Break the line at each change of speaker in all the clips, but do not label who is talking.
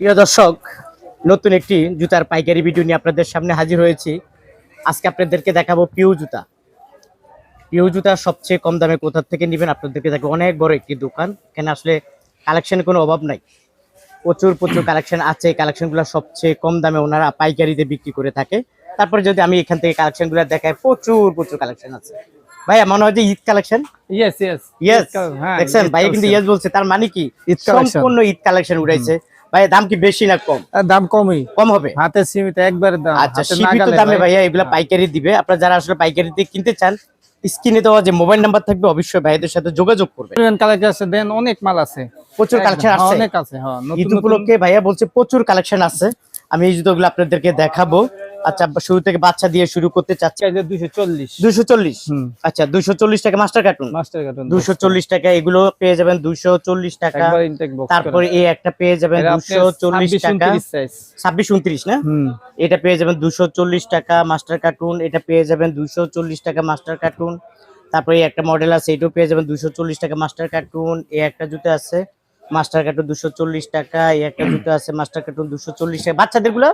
প্রিয় দর্শক নতুন একটি জুতার পাইকারি ভিডিও নিয়ে আপনাদের সামনে হাজির হয়েছি। আজকে আপনাদেরকে দেখাবো পিউ জুতা। পিউ জুতা সবচেয়ে কম দামে কোথা থেকে নেবেন আপনাদেরকে দেখাবো। অনেক বড় একটি দোকান এখানে আসলে কালেকশনের কোনো অভাব নাই। প্রচুর প্রচুর কালেকশন আছে। এই কালেকশনগুলো সবচেয়ে কম দামে ওনারা পাইকারিতে বিক্রি করে থাকে। তারপরে যদি আমি এখান থেকে কালেকশনগুলো দেখাই প্রচুর প্রচুর কালেকশন আছে। ভাইয়া মনে হয় যে Eid collection?
Yes yes
yes
হ্যাঁ
দেখছেন? ভাই কিন্তু ইয়েস বলছে। তার মানে কি?
ঈদ
সম্পূর্ণ ঈদ কালেকশন উঠাইছে ভাই দাম কি বেশি না কম?
দাম কমই।
কম হবে?
হাতে সীমিত একবারে দাম।
আচ্ছা সীমিত দামে
ভাই।
ভাইয়া এগুলা পাইকারি দিবে। আপনারা যারা আসলে পাইকারিতে কিনতে চান স্ক্রিনে দেওয়া যে মোবাইল নাম্বার থাকবে অবশ্যই ভাইদের সাথে যোগাযোগ করবে
কালেকশন আছে দেন অনেক মাল আছে।
প্রচুর কালেকশন আছে।
অনেক আছে হ্যাঁ নতুন
ঈদ উপলক্ষে ভাইয়া বলছে প্রচুর কালেকশন আছে। আমি এই জুতোগুলো আপনাদেরকে দেখাবো। আচ্ছা শুরু থেকে বাচ্চা দিয়ে শুরু করতে চাচ্ছি।
চাইলে 240
দুশো চল্লিশ। আচ্ছা দুশো চল্লিশ টাকা মাস্টার কার্টুন?
মাস্টার কার্টুন
দুশো চল্লিশ টাকা এগুলো পেয়ে যাবেন দুশো চল্লিশ টাকা। তারপরে এই একটা পেয়ে যাবেন দুশো চল্লিশ টাকা। ছাব্বিশ উনত্রিশ না? এটা পেয়ে যাবেন দুশো চল্লিশ টাকা মাস্টার কার্টুন। এটা পেয়ে যাবেন দুশো চল্লিশ টাকা মাস্টার কার্টুন। তারপরে এই একটা মডেল আছে এটাও পেয়ে যাবেন দুশো চল্লিশ টাকা মাস্টার কার্টুন। এই একটা জুতো আছে মাস্টার কার্টুন দুশো চল্লিশ টাকা। এই একটা জুতো আছে মাস্টার কার্টুন দুশো চল্লিশ টাকা। বাচ্চাদেরগুলো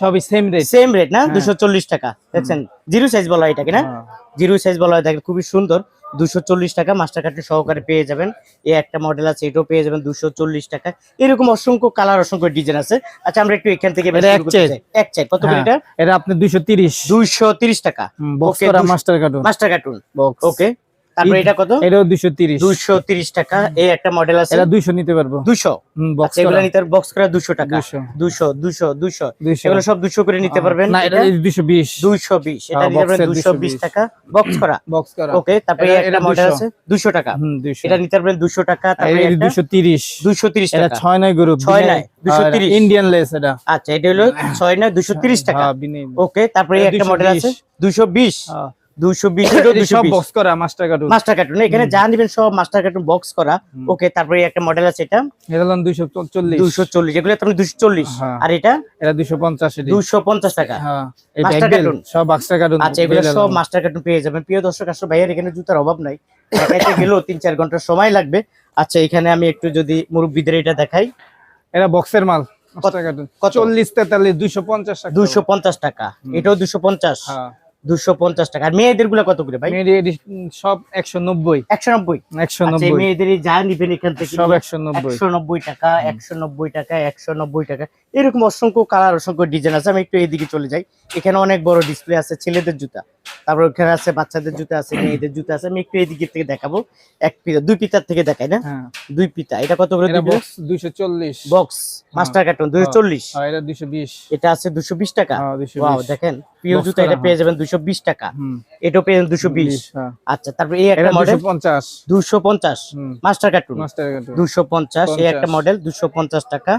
সবই সেম রেট
সেম রেট না? দুশো চল্লিশ টাকা দেখছেন? জিরো সাইজ বলা হয় এটাকে না?
হ্যাঁ।
জিরো সাইজ বলা হয় দেখেন খুবই সুন্দর। দুশো চল্লিশ টাকা মাস্টার কার্টুন সহকারে পেয়ে যাবেন। এই একটা মডেল আছে এটাও পেয়ে যাবেন দুশো চল্লিশ টাকা। এরকম অসংখ্য কালার অসংখ্য ডিজাইন আছে। আচ্ছা আমরা একটু এখান থেকে
এক চাই।
কত করে এটা?
এটা আপনি 230
দুইশো তিরিশ টাকা।
বক্স করা master carton
master carton
box
okay তারপরে এটা কত?
এটাও 230
দুইশো তিরিশ টাকা। এই একটা মডেল আছে।
এটা 200 নিতে পারব।
দুশো
হুম বক্স
আচ্ছা এগুলো নিতে বক্স করা দুশো টাকা।
200
দুশো দুশো দুশো
200
এগুলো সব দুশো করে নিতে পারবেন।
না এটা 220
দুইশো বিশ। এটা
হ্যাঁ,
নিতে পারবেন দুশো বিশ
220
টাকা। বক্স করা।
বক্স করা।
ওকে তারপরে একটা মডেল আছে। দুশো টাকা।
হুম 200
এটা নিতে পারবেন দুশো টাকা। তারপরে
এটা
একটা
230
দুশো তিরিশ
এটা
টাকা।
6 নয় গ্রুপ
ছয় নয়, 230
ইন্ডিয়ান লেস এটা।
আচ্ছা এটা হলো ছয় না দুশো তিরিশ টাকা।
হ্যাঁ
ওকে তারপরে
এটা
একটা মডেল আছে।
220 সব বক্স করা মাস্টার কার্টুন
মাস্টার কার্টুন এখানে যা নিবেন সব মাস্টার কার্টুন বক্স করা। ওকে তারপরে একটা মডেল আছে এটা।
এটা হলাম 240
দুশো চল্লিশ। এগুলো তুমি দুশো চল্লিশ।
হ্যাঁ।
আর এটা?
এটা 250 এটি।
দুশো পঞ্চাশ টাকা।
হ্যাঁ। এই
কার্টুন।
সব মাস্টার কার্টুন
আচ্ছা এগুলো সব মাস্টার কার্টুন পেয়ে যাবেন। প্রিয় দর্শক আসলে ভাইয়ের এখানে জুতার অভাব নাই। ঢাকাইতে গেলেও তিন চার ঘণ্টা সময় লাগবে। আচ্ছা এখানে আমি একটু যদি মুরব্বীদের এটা দেখাই।
এটা বক্সের মাল মাস্টার কার্টুন? 40 43 250 টাকা।
পঞ্চাশ টাকা। এটাও দুশো পঞ্চাশ।
হ্যাঁ।
দুশো পঞ্চাশ টাকা। আর মেয়েদেরগুলো কত করে ভাই?
এডি সব 190
একশো নব্বই? আচ্ছা এই
190
মেয়েদের যা নিবেন এখান থেকে
সব 190
একশো নব্বই টাকা একশো নব্বই টাকা একশো নব্বই টাকা। এরকম অসংখ্য কালার অসংখ্য ডিজাইন আছে। আমি একটু এদিকে চলে যাই। এখানে অনেক বড় ডিসপ্লে আছে ছেলেদের জুতা। তারপর ওখানে আছে বাচ্চাদের জুতা আছে মেয়েদের জুতা আছে। আমি একটু এদিকে থেকে দেখাবো। এক পিতা দুই পিতার থেকে দেখাই না?
হ্যাঁ।
দুই পিতা। এটা কত করে
বক্স 240
বক্স মাস্টার কার্টুন দুশো চল্লিশ।
হ্যাঁ এটা 220
এটা আছে দুশো বিশ টাকা।
হ্যাঁ 220
দেখেন প্রিয় জুতা এটা পেয়ে যাবেন বিশ টাকা। এটাও পেয়ে দুশো বিশ।
হ্যাঁ।
আচ্ছা তারপর এই একটা
এটা
মডেল
250
দুশো পঞ্চাশ। মাস্টার কার্টুন দুশো পঞ্চাশ এই একটা মডেল দুশো পঞ্চাশ টাকা।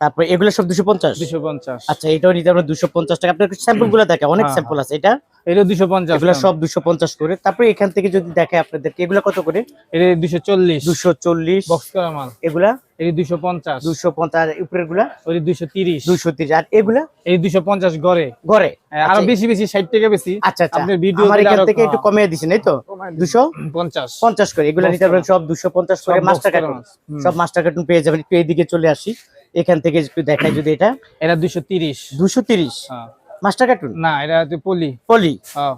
তারপর এগুলো সব দুশো পঞ্চাশ?
250
আচ্ছা এটাও নিতে পারবেন দুশো পঞ্চাশ টাকা। আপনার স্যাম্পলগুলো দেখে অনেক
হ্যাঁ,
স্যাম্পল আছে। এটা
এটা 250
এগুলো সব দুশো পঞ্চাশ করে। তারপরে এখান থেকে যদি দেখে আপনাদেরকে এগুলো কত করে?
এটা 240
দুশো চল্লিশ।
বক্স করা মাল।
এগুলা?
250
পঞ্চাশ। উপরেরগুলা
ওই 230
দুশো তিরিশ। আর এগুলা?
এই 250 গড়ে।
ঘরে
আরও
আচ্ছা,
বেশি বেশি 60 টাকা বেশি।
আচ্ছা আচ্ছা।
আপনার ভিডিও
আমার এখান থেকে একটু কমিয়ে এই তো? দুশো
50
পঞ্চাশ। করে। এগুলো
Box
নিতে পারবেন সব দুশো পঞ্চাশ করে মাস্টার কার্টুন সব মাস্টার কার্টুন পেয়ে যাবেন। একটু এইদিকে চলে আসি। এখান থেকে একটু দেখাই যদি এটা।
এটা 230
দুশো তিরিশ।
হ্যাঁ।
মাস্টার কার্টুন
না এটা পলি।
পলি?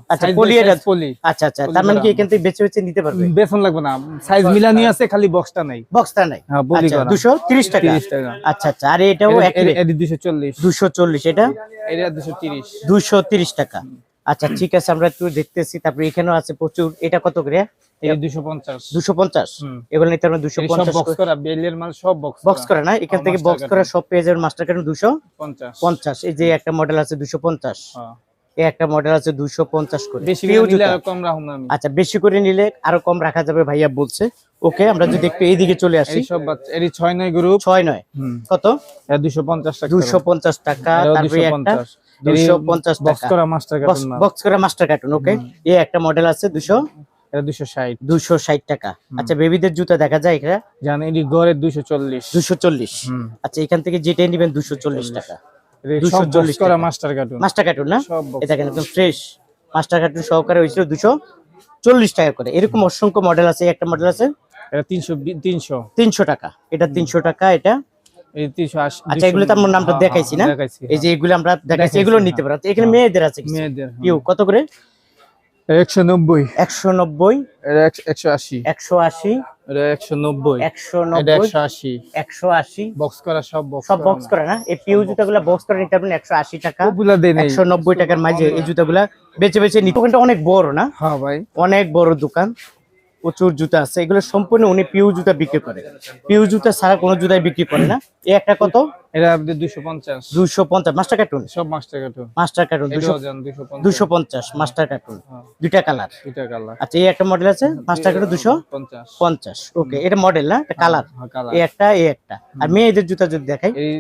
আচ্ছা,
পলি
এটা-
পলি।
আচ্ছা আচ্ছা তার মানে কি এখান থেকে বেছে বেছে নিতে পারবে?
বেতন লাগবে না। সাইজ মিলানি আছে খালি বক্সটা নাই।
বক্সটা নাই?
হ্যাঁ পলি
আচ্ছা
করা।
দুশো তিরিশ টাকা।
30 টাকা।
আচ্ছা আচ্ছা আর এটাও
এটা 240
দুশো চল্লিশ। এটা?
এটা 230
দুশো তিরিশ টাকা। আচ্ছা ঠিক আছে আমরা একটু দেখতেছি তারপরে এখানেও আছে প্রচুর। এটা কত করে?
এটা 250
দুশো পঞ্চাশ।
হুম।
এগুলো নিতে পারবেন দুশো
এই সব বক্স করা বেলের মাল সব বক্স
বক্স করে না? এখান থেকে বক্স করা সব পেয়ে মাস্টার কার্টুন দুশো পঞ্চাশ। এই যে একটা মডেল আছে দুশো পঞ্চাশ।
হ্যাঁ।
একটা মডেল আছে দুশো পঞ্চাশ করে। আচ্ছা বেশি করে নিলে আরও কম রাখা যাবে ভাইয়া বলছে। ওকে আমরা যদি একটু এইদিকে চলে আসি।
সব এর 6 নয় গ্রুপ
ছয় নয়। কত?
এটা 250 টাকা
দুশো পঞ্চাশ টাকা। তারপরে একটা
250
দুশো
বক্স করা মাস্টার কার্টুন
বক্স করে মাস্টার কার্টুন ওকে এই একটা মডেল আছে
এটা 260
দুশো ষাট টাকা। আচ্ছা বেবিদের জুতা দেখা যায়
জানেন এটি গড়ে 240
আচ্ছা এখান থেকে নেবেন চল্লিশ টাকা।
এটা
240
করা মাস্টার কার্টুন
মাস্টার কার্টুন না? এটা একদম ফ্রেশ মাস্টার কার্টুন সহকারে হয়েছিল দুশো চল্লিশ টাকা করে। এরকম অসংখ্য মডেল আছে একটা মডেল আছে?
এটা 300 300
তিনশো টাকা। এটা তিনশো টাকা এটা আচ্ছা এগুলো তো আমরা নামটা
হ্যাঁ,
দেখাইছি না?
হ্যাঁ,
এই যে এগুলো আমরা দেখাইছি
দেখাইছি,
এগুলো
হ্যাঁ।
নিতে পারো। এখানে
হ্যাঁ।
মেয়েদের আছে
মেয়েদের
কত করে?
একশো নব্বই।
একশো নব্বই?
একশো- আশি।
একশো আশি?
একশো নব্বই।
একশো নব্বই?
একশো আশি।
একশো আশি?
বক্স করা সব বক্স
সব বক্স করে না? এই পিউ জুতাগুলো বক্স করে নিতে পারবেন একশো আশি টাকা। একশো নব্বই টাকার মাঝে এই জুতাগুলা বেছে বেছে নিতে দোকানটা অনেক বড় না?
হ্যাঁ ভাই।
অনেক বড় দোকান। প্রচুর জুতা আছে। এগুলো সম্পূর্ণ উনি পিউ জুতা বিক্রি করে। পিউ জুতা ছাড়া কোনো জুতাই বিক্রি করে না। এই একটা কত?
এটা আপনি দুশো পঞ্চাশ।
দুশো পঞ্চাশ। Master carton?
সব মাস্টার কার্টুন।
মাস্টার কার্টুন দুশো
পঞ্চাশ।
Master carton.
হ্যাঁ,
দুইটা কালার।
দুইটা কালার।
আচ্ছা এই একটা মডেল আছে? মাস্টার কার্টুন দুশো
পঞ্চাশ।
ওকে এটা মডেল না? এটা কালার
হ্যাঁ,
এই একটা এই একটা। আর মেয়েদের জুতা যদি দেখাই?
এই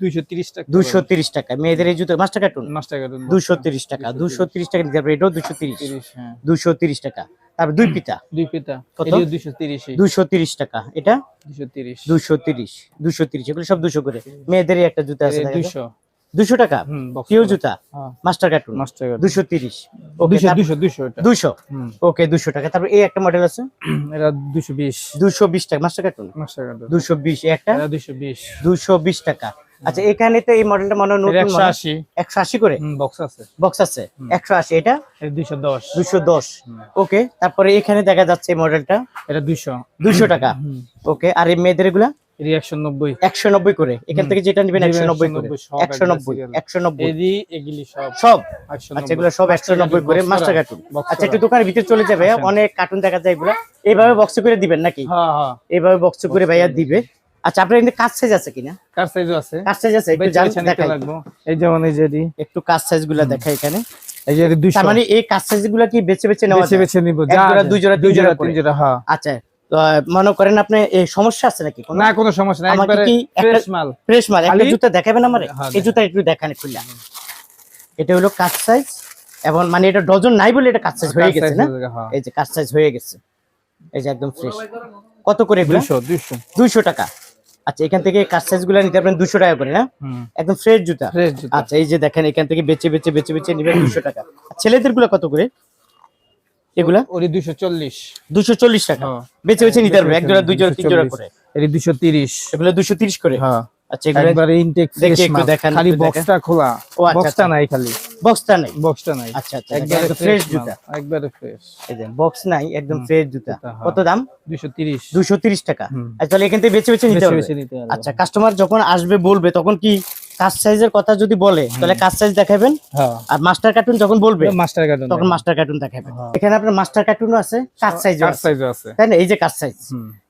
দুইশো তিরিশ টাকা।
দুশো তিরিশ টাকা। মেয়েদের এই জুতো মাস্টার কার্টুন?
Master carton.
দুশো তিরিশ টাকা। দুশো তিরিশ টাকা নিতে পারবে এটাও দুশো তিরিশ।
হ্যাঁ।
দুশো তিরিশ টাকা। তারপর দুই পিতা
দুই পিতা
কত?
এটিও দুশো তিরিশ।
দুশো তিরিশ টাকা। এটা?
দুশো তিরিশ।
দুশো তিরিশ। দুশো তিরিশ। এগুলো সব দুশো করে। মেয়েদের একটা জুতা আছে দেখা যায়।
দুশো
দুশো টাকা?
হুম box
জুতা? মাস্টার কার্টুন
মাস্টার কার্টুন
দুশো তিরিশ। ওকে
দুশো দুশো দুশো এটা।
দুশো
হুম।
ওকে দুশো টাকা। তারপর এই একটা মডেল আছে?
এটা দুশো বিশ।
দুশো বিশ টাকা। মাস্টার কার্টুন
মাস্টার কার্টুন
দুশো বিশ। একটা?
এটা দুশো বিশ।
দুশো বিশ টাকা। আচ্ছা এখানে তো এই মডেলটা মনে হয় নতুন
একশো আশি।
একশো আশি করে?
বক্স আছে।
বক্স আছে? একশো আশি এটা?
এটা দুশো। দশ
দুশো। দশ ওকে তারপরে এখানে দেখা যাচ্ছে এই মডেলটা
এটা দুশো
দুশো টাকা। ওকে আর এই মেয়েদের এগুলা?
এটি একশো নব্বই।
একশো নব্বই করে। এখান থেকে যেটা নেবেন একশো নব্বই করে।
190 সব
একশো
একদম
নব্বই
serial।
একশো নব্বই।
এদি এগুলি সব।
সব? আচ্ছা এগুলো সব একশো নব্বই করে মাস্টার কার্টুন আচ্ছা একটু দোকানের ভিতরে চলে যাবে। অনেক কার্টুন দেখা যায় এগুলো। এইভাবে বক্স করে দিবেন নাকি?
হ্যাঁ হ্যাঁ।
এইভাবে বক্স করে ভাইয়া দিবে। আচ্ছা আপনার এখানে কাজ সাইজ আছে কিনা?
কার সাইজও আছে।
কাজ সাইজ আছে একটু জান দেখাই।
এই যেমন এই যে
একটু কাজ সাইজগুলা দেখাই এখানে।
এই যে এটি দুশো
তার মানে এই কাজ কি বেছে বেছে নেওয়া
বেছে বেছে নিব। যা
জোড়া, দুই জোড়া,
দুই
জোড়া
তিন জোড়া হ্যাঁ।
আচ্ছা মনে করেন আপনি এই সমস্যা আছে নাকি
না কোনো সমস্যা নাই। একবারে ফ্রেশ মাল।
ফ্রেশ মাল একটা জুতা দেখাবেন আমারে?
হ্যাঁ,
এই জুতা একটু দেখান খুললা এটা হলো কাজ সাইজ এবং মানে এটা ডজন নাই বলে এটা কাজ সাইজ হয়ে গেছে না?
হ্যাঁ
এই যে কাজ সাইজ হয়ে গেছে। এই যে একদম ফ্রেশ কত করে
দুশো
দুইশো টাকা। আচ্ছা এখান থেকে কাজ সাইজগুলো নিতে পারবেন দুশো টাকা করে না? একদম ফ্রেশ জুতা? আচ্ছা এই যে দেখেন এখান থেকে বেচে বেচে বেচে বেচে নিবেন দুশো টাকা। ছেলেদেরগুলো কত করে? এগুলা?
ওরি দুশো চল্লিশ।
দুশো চল্লিশ টাকা।
হ্যাঁ।
বেচে বেচে নিতে পারবে এক জোড়া দুই জোড়া তিন জোড়া করে।
এটি দুশো তিরিশ।
এগুলো দুশো তিরিশ করে?
হ্যাঁ।
আচ্ছা এগুলো
একবারে ইনটেক
দেখান,
খালি বক্সটা খোলা।
আচ্ছা,
বক্সটা
আচ্ছা।
নাই খালি।
বক্সটা নেই?
বক্সটা নাই।
আচ্ছা আচ্ছা
একবারে
ফ্রেশ জুতা।
একবারে ফ্রেশ
এই যে বক্স নাই একদম ফ্রেশ জুতা।
জুতা, হ্যাঁ।
কত দাম?
দুশো তিরিশ।
দুশো তিরিশ টাকা। আচ্ছা তাহলে এখান থেকে নিতে হবে। আচ্ছা কাস্টমার যখন আসবে বলবে তখন কি কাজ সাইজের কথা যদি বলে তাহলে কাজ সাইজ দেখাবেন?
হ্যাঁ।
আর মাস্টার কার্টুন যখন বলবে
মাস্টার কার্টুন
তখন মাস্টার কার্টুন দেখাবেন।
হ্যাঁ।
এখানে আপনার মাস্টার কার্টুনও আছে কাজ সাইজ
আছে।
তাই না? এই যে কাজ সাইজ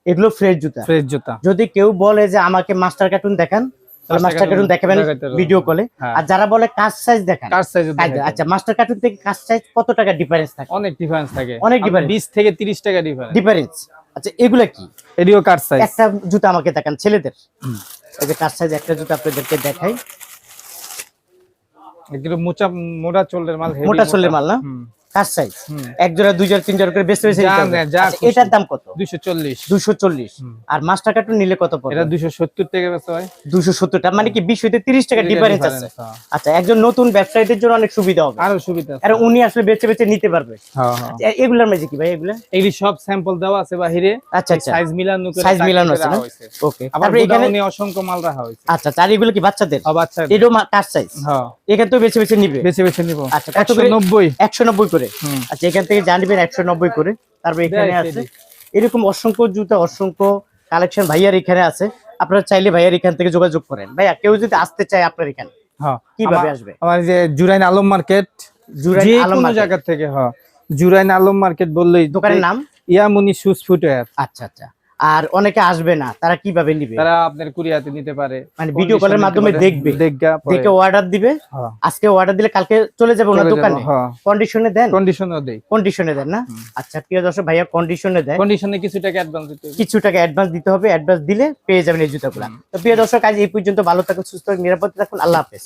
এগুলো ফ্রেশ জুতা।
ফ্রেশ জুতা।
যদি কেউ বলে যে আমাকে মাস্টার কার্টুন দেখান তাহলে
মাস্টার
কার্টুন দেখাবেন ভিডিও কলে
হ্যাঁ।
আর যারা বলে কাজ সাইজ দেখান। কাজ- আচ্ছা মাস্টার কার্টুন থেকে কাজ সাইজ কত টাকা ডিফারেন্স থাকে?
অনেক ডিফারেন্স থাকে।
অনেক difference।
বিশ থেকে তিরিশ টাকা ডিফারেন্স
ডিফারেন্স আচ্ছা এগুলা কি?
এটিও কার সাইজ
একটা জুতা আমাকে দেখান ছেলেদের। এই যে কাজ সাইজ একটা জুতা আপনাদেরকে দেখাই।
এগুলো মোচা মোটা চোলের মাল
মোটা চোলের মাল না? কাজ সাইজ এক জোড়া দুই জোড়া তিন জোড়া করে বেশি বেশি আচ্ছা। এটার দাম কত?
দুইশো চল্লিশ।
দুশো চল্লিশ। আর মাস্টার কার্টুন নিলে কত পড়বে?
এটা দুইশো সত্তর টাকা বেচা হয়।
দুশো সত্তর টাকা মানে কি বিশ হইতে তিরিশ টাকা ডিফারেন্স আছে।
হ্যাঁ।
আচ্ছা একজন নতুন ব্যবসায়ীদের জন্য অনেক সুবিধা হবে।
আরও সুবিধা
আর উনি আসলে বেছে বেছে নিতে পারবে।
হ্যাঁ হ্যাঁ।
এগুলার মাঝে কি ভাই এগুলা?
এগুলি সব স্যাম্পল দেওয়া আছে বাহিরে।
আচ্ছা আচ্ছা।
সাইজ মিলানো
সাইজ মিলানো আছে না? ওকে
আবার
এখানে
অসংখ্য মাল রাখা হয়েছে।
আচ্ছা চার এগুলো কি বাচ্চাদের?
বাচ্চা
এটাও কার সাইজ
হ্যাঁ।
এখান থেকে বেছে বেছে নিবে?
বেছে বেছে নিব।
আচ্ছা, কত
একশো
করে? আচ্ছা এখান থেকে জানবেন একশো নব্বই করে। তারপর এখানে আছে এরকম অসংখ্য জুতা অসংখ্য কালেকশন ভাইয়ার এখানে আছে। আপনারা চাইলে ভাইয়ার এখান থেকে যোগাযোগ করেন। ভাইয়া কেউ যদি আসতে চায় আপনার এখানে
হ্যাঁ
কীভাবে
আমার-
আসবে?
আমার যে জুরাইন আলম মার্কেট
জুরাইন আলম
কোনো জায়গা থেকে হ্যাঁ। জুরাইন আলম মার্কেট বললেই
দোকানের নাম?
ইয়ামুনি শুজ ফুটওয়্যার
আচ্ছা আচ্ছা। আর অনেকে আসবে না তারা কীভাবে নিবে?
তারা আপনার কুরিয়াতে নিতে পারে
মানে ভিডিও কলের মাধ্যমে দেখবে। দেখে অর্ডার দিবে।
হ্যাঁ।
আজকে অর্ডার দিলে কালকে চলে যাবে ওনার দোকানে।
হ্যাঁ।
কন্ডিশনে দেন?
কন্ডিশনও দেই।
কন্ডিশনে দেন না? আচ্ছা প্রিয় দর্শক ভাইয়া কন্ডিশনে দেন।
কন্ডিশনে কিছু টাকা অ্যাডভান্স দিতে হবে।
কিছু টাকা অ্যাডভান্স দিতে হবে অ্যাডভান্স দিলে পেয়ে যাবেন এই জুতাগুলা। তো প্রিয় দর্শক আজ এই পর্যন্ত ভালো থাকুন সুস্থ নিরাপদে থাকুন আল্লাহ হাফেজ।